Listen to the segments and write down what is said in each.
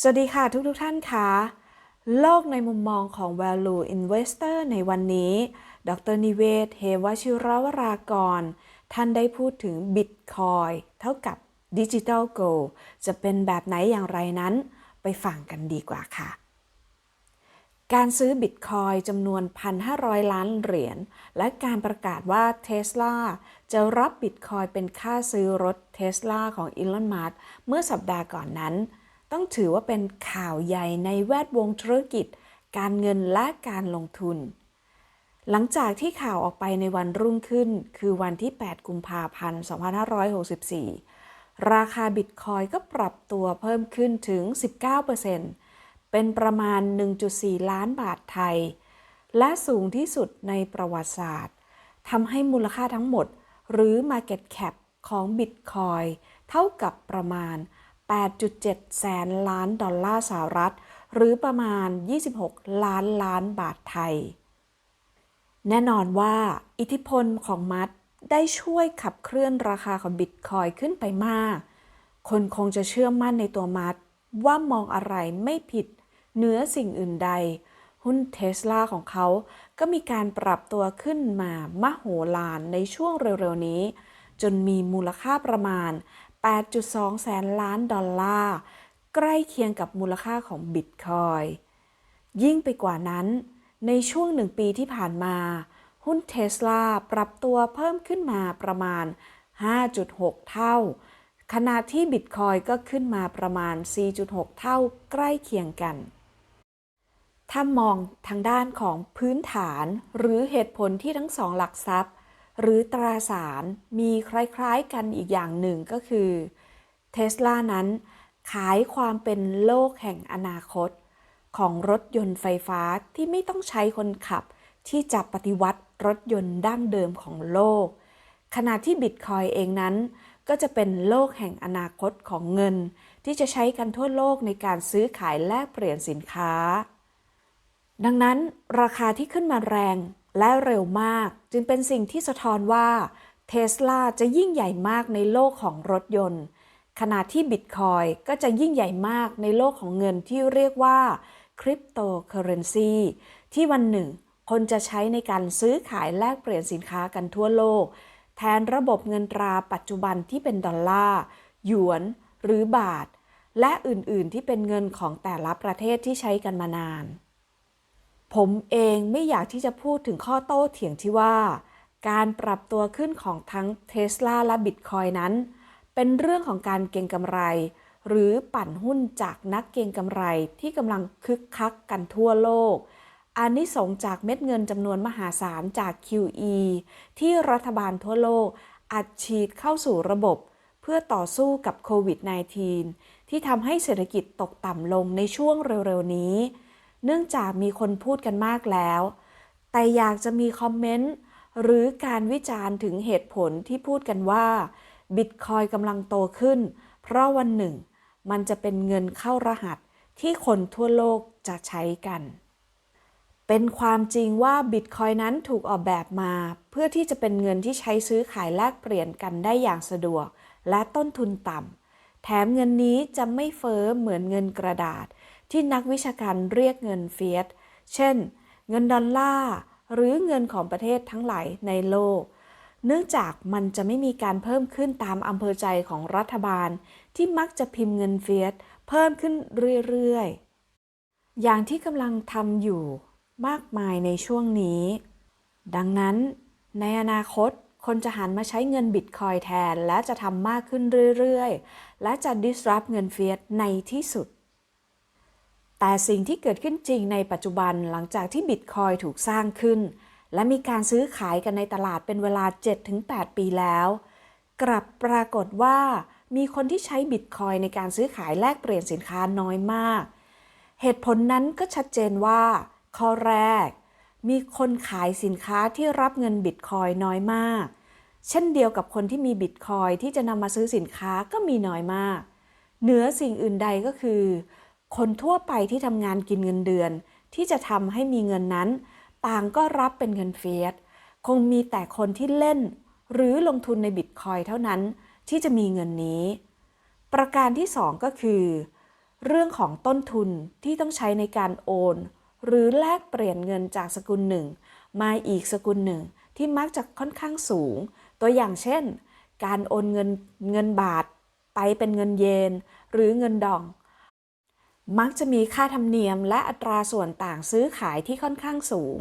สวัสดีค่ะทุกทุกท่านคะโลกในมุมมองของ value investor ในวันนี้ ดรนิเวศเฮวชิรวรากร ท่านได้พูดถึง Bitcoin เท่ากับ Digital Gold จะเป็นแบบไหนอย่างไรนั้น ไปฟังกันดีกว่าค่ะ การซื้อบิตคอยจำนวน 1,500 ล้านเหรียญ และการประกาศว่าเทสลาจะรับบิตคอยเป็นค่าซื้อรถเทสลาของอีลอน มัสเมื่อสัปดาห์ก่อนนั้น ต้องถือว่าเป็นข่าวใหญ่ในแวดวงธุรกิจ การเงินและการลงทุน หลังจากที่ข่าวออกไปในวันรุ่งขึ้น คือวันที่ 8 กุมภาพันธ์ 2564 ราคาบิตคอยก็ปรับตัวเพิ่มขึ้นถึง 19%เป็นประมาณ 1.4 ล้านบาทไทย และสูงที่สุดในประวัติศาสตร์ทำให้มูลค่าทั้งหมด หรือ Market Cap ของบิตคอยเท่ากับประมาณ 8.7 แสนล้านดอลลาร์สหรัฐ หรือประมาณ 26 ล้านล้านบาทไทย แน่นอนว่าอิทธิพลของมัดได้ช่วยขับเคลื่อนราคาของบิตคอยขึ้นไปมาก คนคงจะเชื่อมั่นในตัวมัดว่ามองอะไรไม่ผิดเหนือสิ่งอื่นใด หุ้นเทสลาของเขา ก็มีการปรับตัวขึ้นมามโหฬารในช่วงเร็วๆนี้ จนมีมูลค่าประมาณ 8.2 แสนล้านดอลลาร์ ใกล้เคียงกับมูลค่าของบิตคอยยิ่งไปกว่านั้น ในช่วงหนึ่งปีที่ผ่านมา หุ้นเทสลาปรับตัวเพิ่มขึ้นมาประมาณ 5.6 เท่า ขณะที่บิตคอยก็ขึ้นมาประมาณ 4.6 เท่าใกล้เคียงกัน ถ้ามองทางด้านของพื้นฐานหรือเหตุผลที่ทั้งสองหลักทรัพย์ หรือตราสารมีคล้ายๆกันอีกอย่างหนึ่งก็คือเทสลานั้นขายความเป็นโลกแห่งอนาคต ของรถยนต์ไฟฟ้าที่ไม่ต้องใช้คนขับ ที่จะปฏิวัติรถยนต์ดั้งเดิมของโลก ขณะที่บิตคอยเองนั้น ก็จะเป็นโลกแห่งอนาคตของเงิน ที่จะใช้กันทั่วโลกในการซื้อขายแลกเปลี่ยนสินค้า ดังนั้นราคาที่ขึ้นมาแรง และเร็วมากจึงเป็นสิ่งที่สะท้อนว่าเทสลาจะยิ่งใหญ่มากในโลกของรถยนต์ ขณะที่บิตคอยก็จะยิ่งใหญ่มากในโลกของเงินที่เรียกว่าคริปโตเคอเรนซีที่วันหนึ่ง คนจะใช้ในการซื้อขายแลกเปลี่ยนสินค้ากันทั่วโลก แทนระบบเงินตราปัจจุบันที่เป็นดอลลาร์หยวน หรือบาท และอื่นๆ ที่เป็นเงินของแต่ละประเทศที่ใช้กันมานาน ผมเองไม่อยากที่จะพูดถึงข้อโต้เถียงที่ว่า การปรับตัวขึ้นของทั้งเทสลาและบิตคอยนั้น เป็นเรื่องของการเก็งกำไร หรือปั่นหุ้นจากนักเก็งกำไรที่กำลังคึกคักกันทั่วโลกอานิสงส์จากเม็ดเงินจำนวนมหาศาลจาก QE ที่รัฐบาลทั่วโลก อัดฉีดเข้าสู่ระบบ เพื่อต่อสู้กับโควิด -19 ที่ทำให้เศรษฐกิจตกต่ำลงในช่วงเร็วๆนี้ เนื่องจากมีคนพูดกันมากแล้ว แต่อยากจะมีคอมเมนต์หรือการวิจารณ์ถึงเหตุผลที่พูดกันว่าบิตคอยกำลังโตขึ้น เพราะวันหนึ่ง มันจะเป็นเงินเข้ารหัสที่คนทั่วโลกจะใช้กัน เป็นความจริงว่าบิตคอยนั้นถูกออกแบบมา เพื่อที่จะเป็นเงินที่ใช้ซื้อขายแลกเปลี่ยนกันได้อย่างสะดวก และต้นทุนต่ำแถมเงินนี้จะไม่เฟ้อเหมือนเงินกระดาษ ที่นักวิชาการเรียกเงินเฟียส เช่น เงินดอลลาร์หรือเงินของประเทศทั้งหลายในโลก เนื่องจากมันจะไม่มีการเพิ่มขึ้นตามอำเภอใจของรัฐบาล ที่มักจะพิมพ์เงินเฟียสเพิ่มขึ้นเรื่อยๆ อย่างที่กำลังทำอยู่มากมายในช่วงนี้ ดังนั้น ในอนาคตคนจะหันมาใช้เงินบิตคอยแทน และจะทำมากขึ้นเรื่อยๆ และจะ disrupt เงินเฟียสในที่สุด แต่สิ่งที่เกิดขึ้นจริงในปัจจุบันหลังจากที่บิตคอยถูกสร้างขึ้น และมีการซื้อขายกันในตลาดเป็นเวลา 7-8 ปีแล้ว กลับปรากฏว่า มีคนที่ใช้บิตคอยในการซื้อขายแลกเปลี่ยนสินค้าน้อยมาก เหตุผลนั้นก็ชัดเจนว่า ข้อแรก มีคนขายสินค้าที่รับเงินบิตคอยน้อยมาก เช่นเดียวกับคนที่มีบิตคอยที่จะนำมาซื้อสินค้าก็มีน้อยมาก เหนือสิ่งอื่นใดก็คือ คนทั่วไปที่ทำงานกินเงินเดือน ที่จะทำให้มีเงินนั้น ต่างก็รับเป็นเงินเฟียสคงมีแต่คนที่เล่น หรือลงทุนในบิตคอยเท่านั้นที่จะมีเงินนี้ ประการที่สองก็คือ เรื่องของต้นทุนที่ต้องใช้ในการโอน หรือแลกเปลี่ยนเงินจากสกุลหนึ่ง มาอีกสกุลหนึ่งที่มักจะค่อนข้างสูง ตัวอย่างเช่น การโอนเงินเงินบาทไปเป็นเงินเยน หรือเงินดอง มักจะมีค่าธรรมเนียมและอัตราส่วนต่างซื้อขายที่ค่อนข้างสูง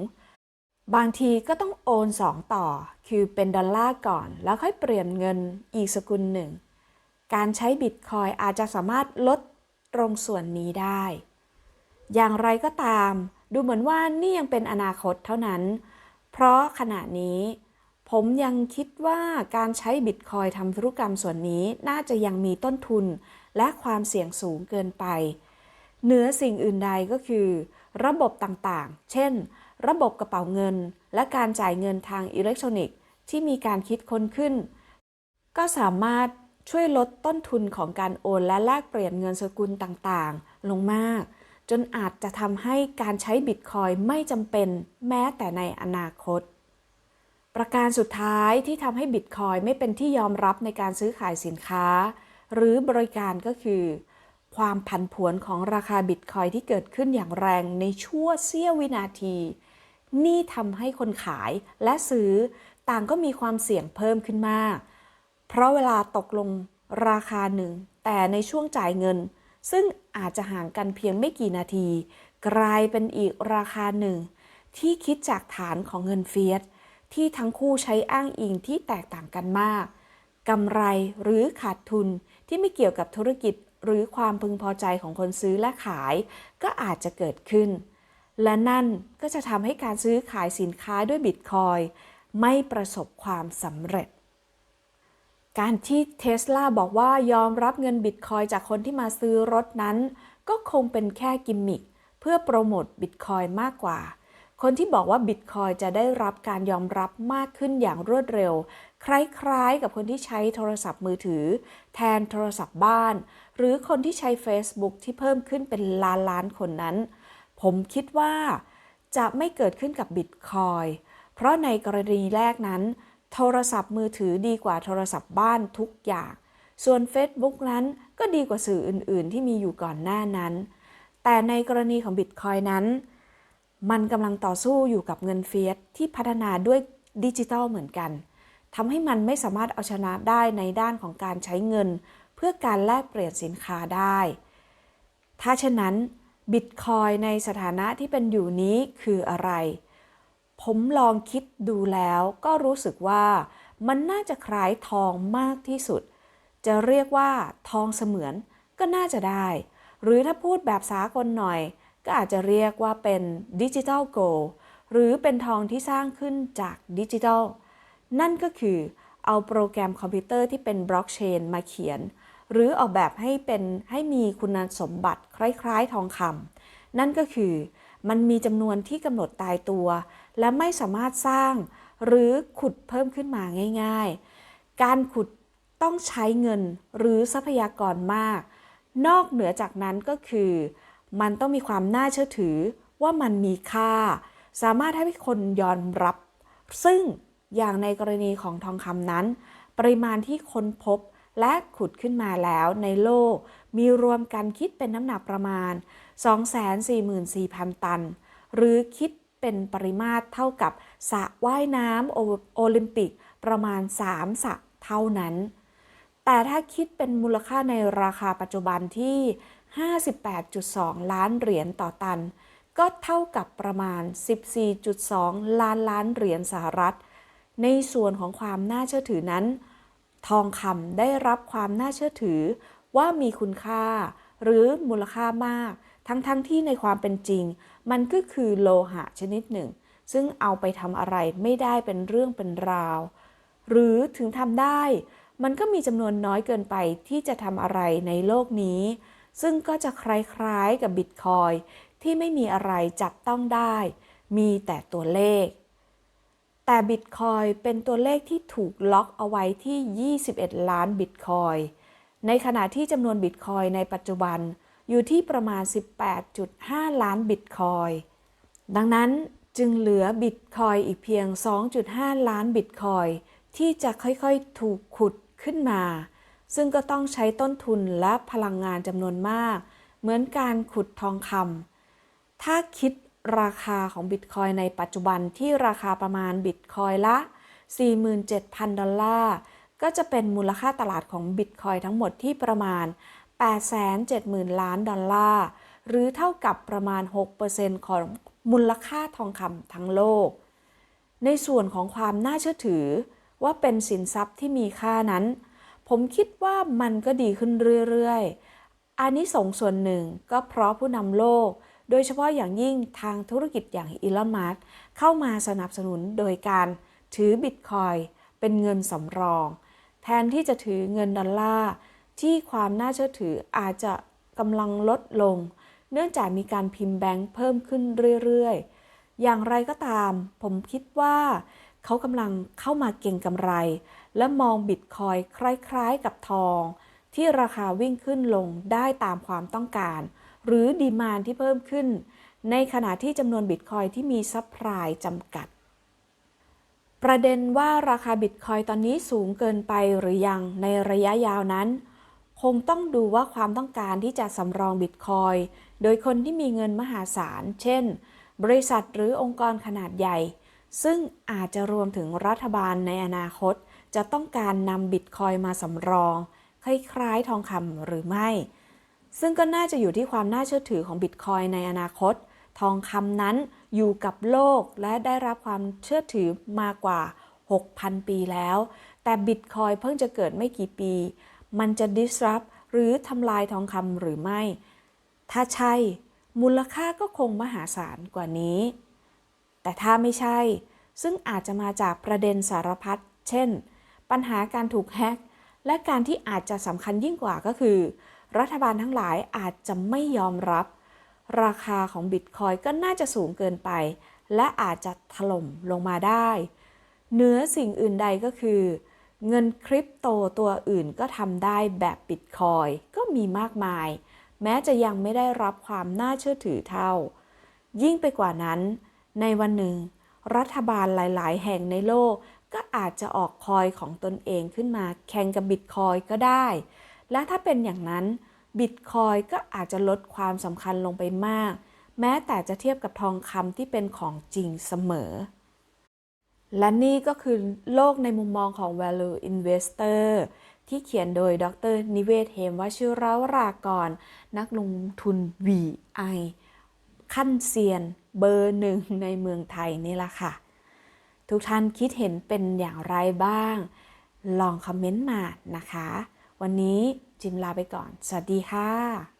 บางทีก็ต้องโอน 2 ต่อ คือเป็นดอลลาร์ก่อน แล้วค่อยเปลี่ยนเงินอีกสกุลหนึ่ง การใช้บิตคอยอาจจะสามารถลดตรงส่วนนี้ได้ อย่างไรก็ตาม ดูเหมือนว่านี่ยังเป็นอนาคตเท่านั้น เพราะขณะนี้ ผมยังคิดว่าการใช้บิตคอยทำธุรกรรมส่วนนี้น่าจะยังมีต้นทุนและความเสี่ยงสูงเกินไป เหนือสิ่งอื่นใดก็คือ ระบบต่างๆ เช่น ระบบกระเป๋าเงิน และการจ่ายเงินทางอิเล็กทรอนิกส์ ที่มีการคิดค้นขึ้น ก็สามารถช่วยลดต้นทุนของการโอนและแลกเปลี่ยนเงินสกุลต่างๆ ลงมาก จนอาจจะทำให้การใช้บิตคอยไม่จำเป็นแม้แต่ในอนาคต ประการสุดท้ายที่ทำให้บิตคอยไม่เป็นที่ยอมรับในการซื้อขายสินค้า หรือบริการก็คือ ความผันผวนของราคาบิตคอยที่เกิดขึ้นอย่างแรงในชั่วเสี้ยววินาที นี่ทำให้คนขายและซื้อต่างก็มีความเสี่ยงเพิ่มขึ้นมาก เพราะเวลาตกลงราคาหนึ่ง แต่ในช่วงจ่ายเงิน ซึ่งอาจจะห่างกันเพียงไม่กี่นาที กลายเป็นอีกราคาหนึ่ง ที่คิดจากฐานของเงินเฟียสที่ทั้งคู่ใช้อ้างอิงที่แตกต่างกันมากกำไรหรือขาดทุนที่ไม่เกี่ยวกับธุรกิจ หรือความพึงพอใจของคนซื้อและขาย ก็อาจจะเกิดขึ้น และนั่นก็จะทำให้การซื้อขายสินค้าด้วยบิตคอยไม่ประสบความสำเร็จ การที่เทสลาบอกว่ายอมรับเงินบิตคอยจากคนที่มาซื้อรถนั้น ก็คงเป็นแค่กิมมิคเพื่อโปรโมทบิตคอยมากกว่า คนที่บอกว่าบิตคอยจะได้รับการยอมรับมากขึ้นอย่างรวดเร็ว คล้ายๆ กับคนที่ใช้โทรศัพท์มือถือ แทนโทรศัพท์บ้าน หรือคนที่ใช้ Facebook ที่เพิ่มขึ้นเป็นล้านล้านคนนั้น ผมคิดว่าจะไม่เกิดขึ้นกับบิตคอยเพราะในกรณีแรกนั้น โทรศัพท์มือถือดีกว่าโทรศัพท์บ้านทุกอย่าง ส่วน Facebook นั้นก็ดีกว่าสื่ออื่น ๆ ที่มีอยู่ก่อนหน้านั้น แต่ในกรณีของบิตคอยนั้น มันกำลังต่อสู้อยู่กับเงินเฟียสที่พัฒนาด้วยดิจิทัลเหมือนกันทำให้มันไม่สามารถเอาชนะได้ในด้านของการใช้เงิน เพื่อการแลกเปลี่ยนสินค้าได้ ถ้าเช่นนั้นบิตคอยในสถานะที่เป็นอยู่นี้คืออะไร ผมลองคิดดูแล้วก็รู้สึกว่ามันน่าจะคล้ายทองมากที่สุด จะเรียกว่าทองเสมือนก็น่าจะได้ หรือถ้าพูดแบบสากลหน่อย ก็อาจจะเรียกว่าเป็นดิจิทัลโกลหรือเป็นทองที่สร้างขึ้นจากดิจิทัล นั่นก็คือเอาโปรแกรมคอมพิวเตอร์ที่เป็นบล็อกเชนมาเขียน หรือออกแบบให้เป็นให้มีคุณสมบัติคล้ายๆทองคำนั่นก็คือมันมีจำนวนที่กำหนดตายตัว และไม่สามารถสร้างหรือขุดเพิ่มขึ้นมาง่าย ๆ การขุดต้องใช้เงินหรือทรัพยากรมาก นอกเหนือจากนั้นก็คือ มันต้องมีความน่าเชื่อถือว่ามันมีค่า สามารถให้คนยอมรับ ซึ่งอย่างในกรณีของทองคำนั้น ปริมาณที่ค้นพบและขุดขึ้นมาแล้วในโลก มีรวมกันคิดเป็นน้ำหนักประมาณ 244,000 ตัน หรือคิดเป็นปริมาตรเท่ากับสระว่ายน้ำโอลิมปิกประมาณ 3สระเท่านั้น แต่ถ้าคิดเป็นมูลค่าในราคาปัจจุบันที่ 58.2 ล้านเหรียญต่อตัน ก็เท่ากับประมาณ 14.2 ล้านล้านเหรียญสหรัฐ ในส่วนของความน่าเชื่อถือนั้น ทองคำได้รับความน่าเชื่อถือว่ามีคุณค่า หรือมูลค่ามาก ทั้งๆทที่ในความเป็นจริง มันก็คือโลหะชนิดหนึ่ง ซึ่งเอาไปทำอะไรไม่ได้เป็นเรื่องเป็นราว หรือถึงทำได้ มันก็มีจำนวนน้อยเกินไปที่จะทำอะไรในโลกนี้ ซึ่งก็จะคล้ายๆกับบิตคอยที่ไม่มีอะไรจับต้องได้ มีแต่ตัวเลข แต่บิตคอยเป็นตัวเลขที่ถูกล็อกเอาไว้ที่ 21 ล้านบิตคอยในขณะที่จำนวนบิตคอยในปัจจุบันอยู่ที่ประมาณ 18.5 ล้านบิตคอยดังนั้นจึงเหลือบิตคอยอีกเพียง 2.5 ล้านบิตคอยที่จะค่อยๆ ถูกขุด ขึ้นมา ซึ่งก็ต้องใช้ต้นทุนและพลังงานจำนวนมาก เหมือนการขุดทองคำถ้าคิดราคาของบิตคอยในปัจจุบันที่ราคาประมาณบิตคอยละ 47,000 ดอลลาร์ ก็จะเป็นมูลค่าตลาดของบิตคอยทั้งหมดที่ประมาณ 870,000 ล้านดอลลาร์ หรือเท่ากับประมาณ 6%ของมูลค่าทองคำทั้งโลก ในส่วนของความน่าเชื่อถือ ว่าเป็นสินทรัพย์ที่มีค่านั้น ผมคิดว่ามันก็ดีขึ้นเรื่อยๆ อันนี้ส่งส่วนหนึ่งก็เพราะผู้นำโลก โดยเฉพาะอย่างยิ่งทางธุรกิจอย่างอีลอนมัสเข้ามาสนับสนุนโดยการถือบิตคอยเป็นเงินสำรอง แทนที่จะถือเงินดอลลาร์ที่ความน่าเชื่อถืออาจจะกำลังลดลง เนื่องจากมีการพิมพ์แบงค์เพิ่มขึ้นเรื่อยๆ อย่างไรก็ตาม ผมคิดว่า เขากำลังเข้ามาเก่งกำไร และมองบิตคอยคล้ายๆกับทอง ที่ราคาวิ่งขึ้นลงได้ตามความต้องการ หรือดีมานที่เพิ่มขึ้น ในขณะที่จำนวนบิตคอยที่มีซัพพลายจำกัด ประเด็นว่าราคาบิตคอยตอนนี้สูงเกินไปหรือยังในระยะยาวนั้น คงต้องดูว่าความต้องการที่จะสำรองบิตคอยโดยคนที่มีเงินมหาศาล เช่น บริษัทหรือองค์กรขนาดใหญ่ ซึ่งอาจจะรวมถึงรัฐบาลในอนาคต จะต้องการนำบิตคอยมาสำรอง คล้ายๆทองคำหรือไม่ ซึ่งก็น่าจะอยู่ที่ความน่าเชื่อถือของบิตคอยในอนาคต ทองคำนั้นอยู่กับโลกและได้รับความเชื่อถือมากว่า 6,000 ปีแล้ว แต่บิตคอยเพิ่งจะเกิดไม่กี่ปี มันจะ disrupt หรือทำลายทองคำหรือไม่ ถ้าใช่ มูลค่าก็คงมหาศาลกว่านี้ แต่ถ้าไม่ใช่ ซึ่งอาจจะมาจากประเด็นสารพัด เช่น ปัญหาการถูกแฮก และการที่อาจจะสำคัญยิ่งกว่าก็คือ รัฐบาลทั้งหลายอาจจะไม่ยอมรับ ราคาของบิตคอยก็น่าจะสูงเกินไป และอาจจะถล่มลงมาได้ เหนือสิ่งอื่นใดก็คือ เงินคริปโตตัวอื่นก็ทำได้แบบบิตคอยก็มีมากมาย แม้จะยังไม่ได้รับความน่าเชื่อถือเท่า ยิ่งไปกว่านั้น ในวันหนึ่ง รัฐบาลหลายๆ แห่งในโลกก็อาจจะออกคอยของตนเองขึ้นมาแข่งกับบิตคอยก็ได้ และถ้าเป็นอย่างนั้นบิตคอยก็อาจจะลดความสำคัญลงไปมาก แม้แต่จะเทียบกับทองคำที่เป็นของจริงเสมอ และนี่ก็คือโลกในมุมมองของ value investor ที่เขียนโดยดรนิเวศ เหมวชิราวรากร นักลงทุน VI ขั้นเซียนเบอร์หนึ่งในเมืองไทยนี่แหละค่ะ ทุกท่านคิดเห็นเป็นอย่างไรบ้าง ลองคอมเมนต์มานะคะ วันนี้จิมลาไปก่อน สวัสดีค่ะ